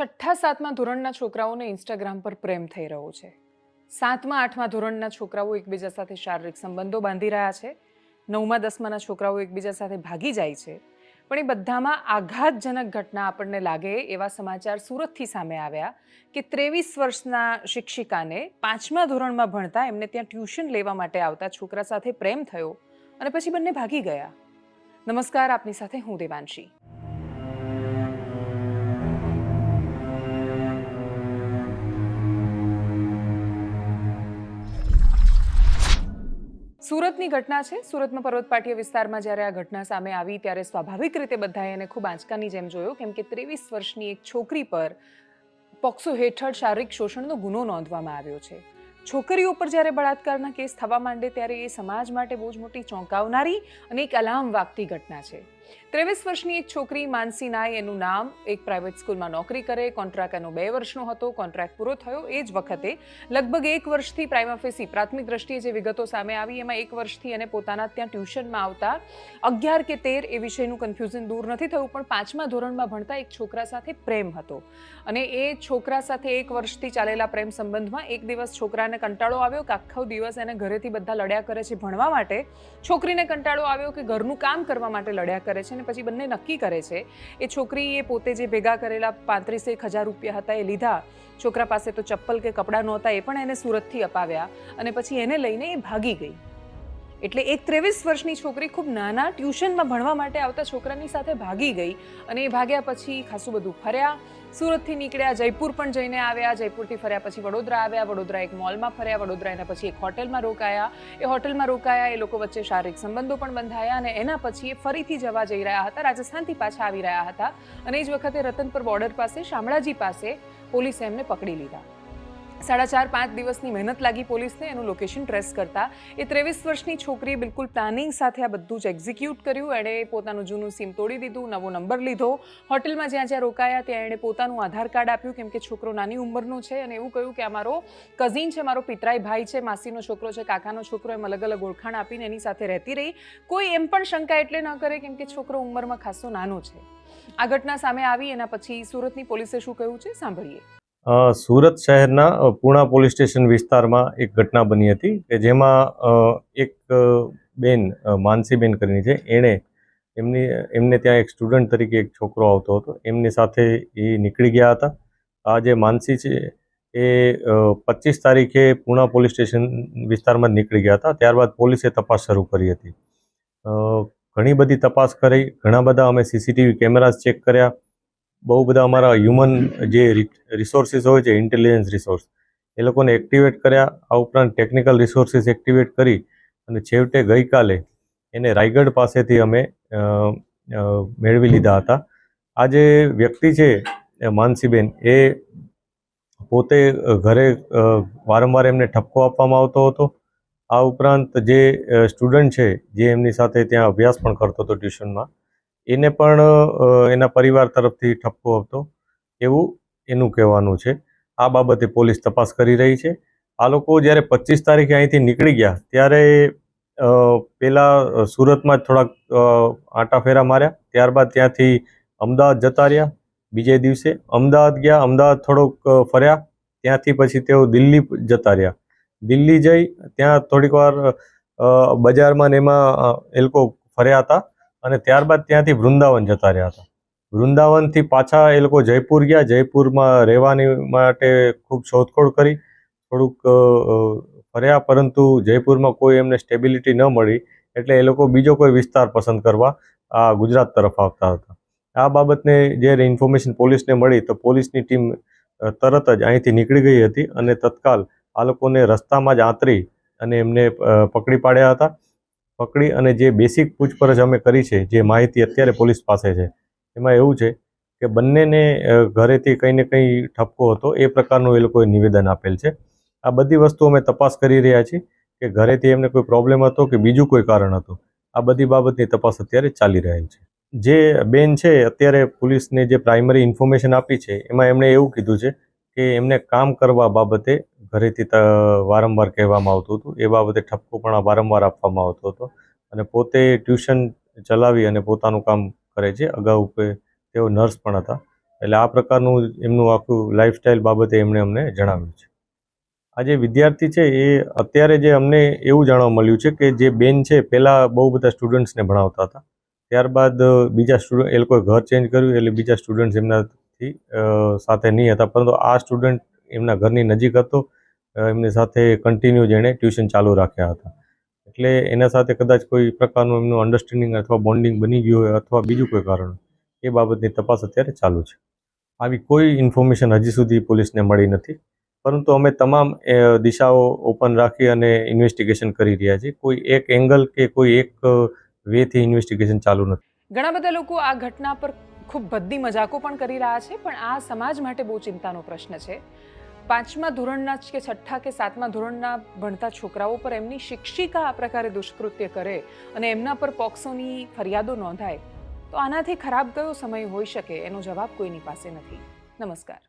છઠ્ઠા સાતમા ધોરણના છોકરાઓને ઇન્સ્ટાગ્રામ પર પ્રેમ થઈ રહ્યો છે. સાતમા આઠમા ધોરણના છોકરાઓ એકબીજા સાથે શારીરિક સંબંધો બાંધી રહ્યા છે. નવમા દસમાના છોકરાઓ એકબીજા સાથે ભાગી જાય છે. પણ એ બધામાં આઘાતજનક ઘટના આપણને લાગે એવા સમાચાર સુરતથી સામે આવ્યા કે ત્રેવીસ વર્ષના શિક્ષિકાને પાંચમા ધોરણમાં ભણતા એમને ત્યાં ટ્યુશન લેવા માટે આવતા છોકરા સાથે પ્રેમ થયો અને પછી બંને ભાગી ગયા. નમસ્કાર, આપની સાથે હું દેવાંશી. સુરતની ઘટના છે. સુરતમાં પર્વતપાટીય વિસ્તારમાં જ્યારે આ ઘટના સામે આવી ત્યારે સ્વાભાવિક રીતે બધાએ એને ખૂબ આંચકાની જેમ જોયો, કેમ કે ત્રેવીસ વર્ષની એક છોકરી પર પોક્સો હેઠળ શારીરિક શોષણનો ગુનો નોંધવામાં આવ્યો છે. છોકરીઓ પર જ્યારે બળાત્કારના કેસ થવા માંડે ત્યારે એ સમાજ માટે બહુ જ મોટી ચોંકાવનારી અને એક અલાર્મ વાગતી ઘટના છે. ત્રેવીસ વર્ષની એક છોકરી માનસી નાય, એનું નામ એક પ્રાઇવેટ સ્કૂલમાં નોકરી કરે કોન્ટ્રાક્ટ એનો બે વર્ષનો હતો કોન્ટ્રાક્ટ પૂરો થયો. એ જ વખતે લગભગ એક વર્ષથી પ્રાઇમા ફેસી પ્રાથમિક દ્રષ્ટિએ જે વિગતો સામે આવી, એમાં એક વર્ષથી એને પોતાના ત્યાં ટ્યુશનમાં આવતા અગિયાર કે તેર એ વિષયનું કન્ફ્યુઝન દૂર નથી થયું, પણ પાંચમા ધોરણમાં ભણતા એક છોકરા સાથે પ્રેમ હતો. અને એ છોકરા સાથે એક વર્ષથી ચાલેલા પ્રેમ સંબંધમાં એક દિવસ છોકરાને કંટાળો આવ્યો કે આખો દિવસ એને ઘરેથી બધા લડ્યા કરે છે ભણવા માટે. છોકરીને કંટાળો આવ્યો કે ઘરનું કામ કરવા માટે લડ્યા કરે છે અને પછી બંને નક્કી કરે છે. એ છોકરી એ પોતે જે ભેગા કરેલા પાંત્રીસેક હજાર રૂપિયા હતા એ લીધા. છોકરા પાસે તો ચપ્પલ કે કપડાં નહોતા, એ પણ એને સુરતથી અપાવ્યા અને પછી એને લઈને એ ભાગી ગઈ. એટલે એક ત્રેવીસ વર્ષની છોકરી ખૂબ નાના ટ્યુશનમાં ભણવા માટે આવતા છોકરાની સાથે ભાગી ગઈ અને એ ભાગ્યા પછી ખાસું બધું ફર્યા. સુરતથી નીકળ્યા, જયપુર પણ જઈને આવ્યા. જયપુરથી ફર્યા પછી વડોદરા આવ્યા. વડોદરા એક મોલમાં ફર્યા. વડોદરા એના પછી એક હોટેલમાં રોકાયા. એ હોટેલમાં રોકાયા, એ લોકો વચ્ચે શારીરિક સંબંધો પણ બંધાયા અને એના પછી એ ફરીથી જવા જઈ રહ્યા હતા. રાજસ્થાનથી પાછા આવી રહ્યા હતા અને એ જ વખતે રતનપર બોર્ડર પાસે શામળાજી પાસે પોલીસે એમને પકડી લીધા. સાડા ચાર, પાંચ દિવસની મહેનત લાગી પોલીસને એનું લોકેશન ટ્રેસ કરતા. એ ત્રેવીસ વર્ષની છોકરીએ બિલકુલ પ્લાનિંગ સાથે આ બધું જ એક્ઝિક્યુટ કર્યું. એણે પોતાનું જૂનું સિમ તોડી દીધું, નવો નંબર લીધો. હોટલમાં જ્યાં જ્યાં રોકાયા ત્યાં એણે પોતાનું આધાર કાર્ડ આપ્યું, કેમ કે છોકરો નાની ઉંમરનો છે અને એવું કહ્યું કે આ મારો કઝિન છે, મારો પિતરાઈ ભાઈ છે, માસીનો છોકરો છે, કાકાનો છોકરો, એમ અલગ અલગ ઓળખાણ આપીને એની સાથે રહેતી રહી. કોઈ એમ પણ શંકા એટલે ન કરે, કેમ કે છોકરો ઉંમરમાં ખાસો નાનો છે. આ ઘટના સામે આવી, એના પછી સુરતની પોલીસે શું કહ્યું છે? સાંભળીએ. સુરત શહેરના પૂણા પોલીસ સ્ટેશન વિસ્તારમાં એક ઘટના બની હતી કે જેમાં એક બેન માનસીબેન કરીને છે. એણે એમની, એમને ત્યાં એક સ્ટુડન્ટ તરીકે એક છોકરો આવતો હતો. એમની સાથે એ નીકળી ગયા હતા. આ જે માનસી છે એ પચીસ તારીખે પૂણા પોલીસ સ્ટેશન વિસ્તારમાં નીકળી ગયા હતા. ત્યારબાદ પોલીસે તપાસ શરૂ કરી હતી. ઘણી બધી તપાસ કરી. ઘણા બધા અમે સીસીટીવી કેમેરાઝ ચેક કર્યા. બહુ બધા અમારા હ્યુમન જે રિસોર્સિસ હોય છે ઇન્ટેલિજન્સ રિસોર્સ એ લોકોને એક્ટિવેટ કર્યા. આ ઉપરાંત ટેકનિકલ રિસોર્સિસ એક્ટિવેટ કરી અને છેવટે ગઈકાલે એને રાયગઢ પાસેથી અમે મેળવી લીધા હતા. આ જે વ્યક્તિ છે માનસીબેન, એ પોતે ઘરે વારંવાર એમને ઠપકો આપવામાં આવતો હતો. આ ઉપરાંત જે સ્ટુડન્ટ છે, જે એમની સાથે ત્યાં અભ્યાસ પણ કરતો હતો ટ્યુશનમાં એને પણ એના પરિવાર તરફથી ઠપકો હતો. એવું એનું કહેવાનું છે. આ બાબતે પોલીસ તપાસ કરી રહી છે. આ લોકો જ્યારે પચીસ તારીખે અહીંથી નીકળી ગયા, ત્યારે પહેલાં સુરતમાં થોડાક આંટાફેરા માર્યા. ત્યારબાદ ત્યાંથી અમદાવાદ જતા રહ્યા. બીજે દિવસે અમદાવાદ ગયા. અમદાવાદ થોડોક ફર્યા. ત્યાંથી પછી તેઓ દિલ્હી જતા રહ્યા. દિલ્હી જઈ, ત્યાં થોડીક વાર બજારમાં ને એમાં એ લોકો ફર્યા હતા. અને ત્યારબાદ ત્યાંથી વૃંદાવન જતા રહ્યા હતા. વૃંદાવનથી પાછા એ લોકો જયપુર ગયા. જયપુરમાં રહેવાની માટે ખૂબ શોધખોળ કરી. થોડુંક ફર્યા, પરંતુ જયપુરમાં કોઈ એમને સ્ટેબિલિટી ન મળી, એટલે એ લોકો બીજો કોઈ વિસ્તાર પસંદ કરવા આ ગુજરાત તરફ આવતા હતા. આ બાબતને જ્યારે ઇન્ફોર્મેશન પોલીસને મળી, તો પોલીસની ટીમ તરત જ અહીંથી નીકળી ગઈ હતી અને તત્કાલ આ લોકોને રસ્તામાં જ આંતરી અને એમને પકડી પાડ્યા હતા. પકડી અને જે બેસિક પૂછપરછ અમે કરી છે, જે માહિતી અત્યારે પોલીસ પાસે છે, એમાં એવું છે કે બંનેને ઘરેથી કંઈ ને કંઈ ઠપકો હતો, એ પ્રકારનું એ લોકોએ નિવેદન આપેલ છે. આ બધી વસ્તુ અમે તપાસ કરી રહ્યા છીએ કે ઘરેથી એમને કોઈ પ્રોબ્લેમ હતો કે બીજું કોઈ કારણ હતું. આ બધી બાબતની તપાસ અત્યારે ચાલી રહેલ છે. જે બેન છે, અત્યારે પોલીસને જે પ્રાઇમરી ઇન્ફોર્મેશન આપી છે, એમાં એમણે એવું કીધું છે કે એમને કામ કરવા બાબતે ઘરેથી વારંવાર કહેવામાં આવતું હતું. એ બાબતે ઠપકો પણ વારંવાર આપવામાં આવતો હતો અને પોતે ટ્યુશન ચલાવી અને પોતાનું કામ કરે છે. અગાઉ તેઓ નર્સ પણ હતા. એટલે આ પ્રકારનું એમનું આખું લાઈફસ્ટાઈલ બાબતે એમણે અમને જણાવ્યું છે. આ જે વિદ્યાર્થી છે એ અત્યારે જે અમને એવું જાણવા મળ્યું છે કે જે બેન છે પહેલાં બહુ બધા સ્ટુડન્ટ્સને ભણાવતા હતા. ત્યારબાદ બીજા સ્ટુડન્ટ એ લોકોએ ઘર ચેન્જ કર્યું એટલે બીજા સ્ટુડન્ટ્સ એમનાથી સાથે નહીં હતા. પરંતુ આ સ્ટુડન્ટ એમના ઘરની નજીક હતો. એમની સાથે કન્ટિન્યુ જેણે ટ્યુશન ચાલુ રાખ્યા હતા. એટલે એના સાથે કદાચ કોઈ પ્રકારનું એમનું અન્ડરસ્ટેન્ડિંગ અથવા બોન્ડિંગ બની ગયું હોય અથવા બીજું કોઈ કારણ એ બાબતની તપાસ અત્યારે ચાલુ છે. આવી કોઈ ઇન્ફોર્મેશન હજી સુધી પોલીસને મળી નથી. પરંતુ અમે તમામ દિશાઓ ઓપન રાખી અને ઇન્વેસ્ટિગેશન કરી રહ્યા છીએ. કોઈ એક એંગલ કે કોઈ એક વેથી ઇન્વેસ્ટિગેશન ચાલુ નથી. ઘણા બધા લોકો આ ઘટના પર ખૂબ બધી મજાકો પણ કરી રહ્યા છે, પણ આ સમાજ માટે બહુ ચિંતાનો પ્રશ્ન છે. પાંચમા ધોરણના કે છઠ્ઠા કે સાતમા ધોરણના ભણતા છોકરાઓ પર એમની શિક્ષિકા આ પ્રકારે દુષ્કૃત્ય કરે અને એમના પર પોક્સોની ફરિયાદો નોંધાય, તો આનાથી ખરાબ કયો સમય હોઈ શકે? એનો જવાબ કોઈની પાસે નથી. નમસ્કાર.